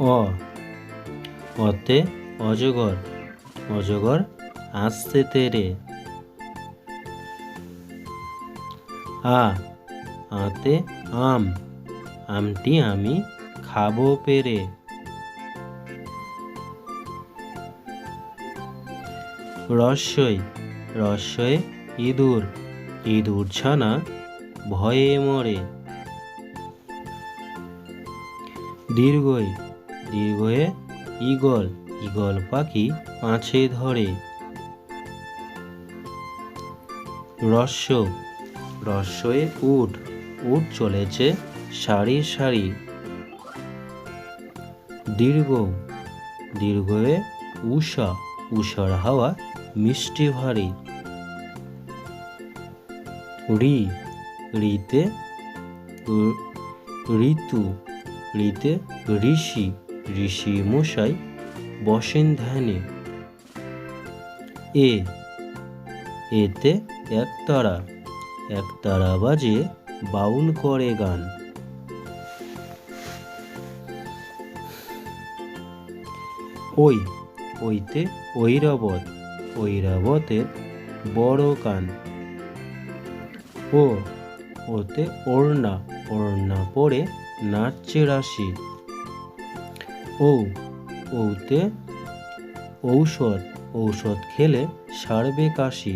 অ। অতে অজগর অজগর আসতে তেরে। আ, আতে আম, আমটি আমি খাব পেরে। রস্যই রস্যই ইঁদুর ইঁদুর ছানা ভয়ে মরে। দীর্ঘই দীর্ঘয়ে ঈগল ঈগল পাখি পাঁচে ধরে। রস্য রস্যয়ে উট উট চলেছে সারি সারি। দীর্ঘ, দীর্ঘয়ে উষা উষার হাওয়া মিষ্টি ভারী। ঋ ঋতে ঋতু ঋতে ঋষি। ঋষি মশাই বসেন ধ্যানে। এ, এতে একতারা একতারা বাজে বাউল করে গান। ওই, ওইতে ঐরাবত, ঐরাবতের বড় কান ও, ওতে ওড়না ওড়না পরে নাচছে রাশি ও ঔতে ঔষধ ঔষধ খেলে সারবে কাশি।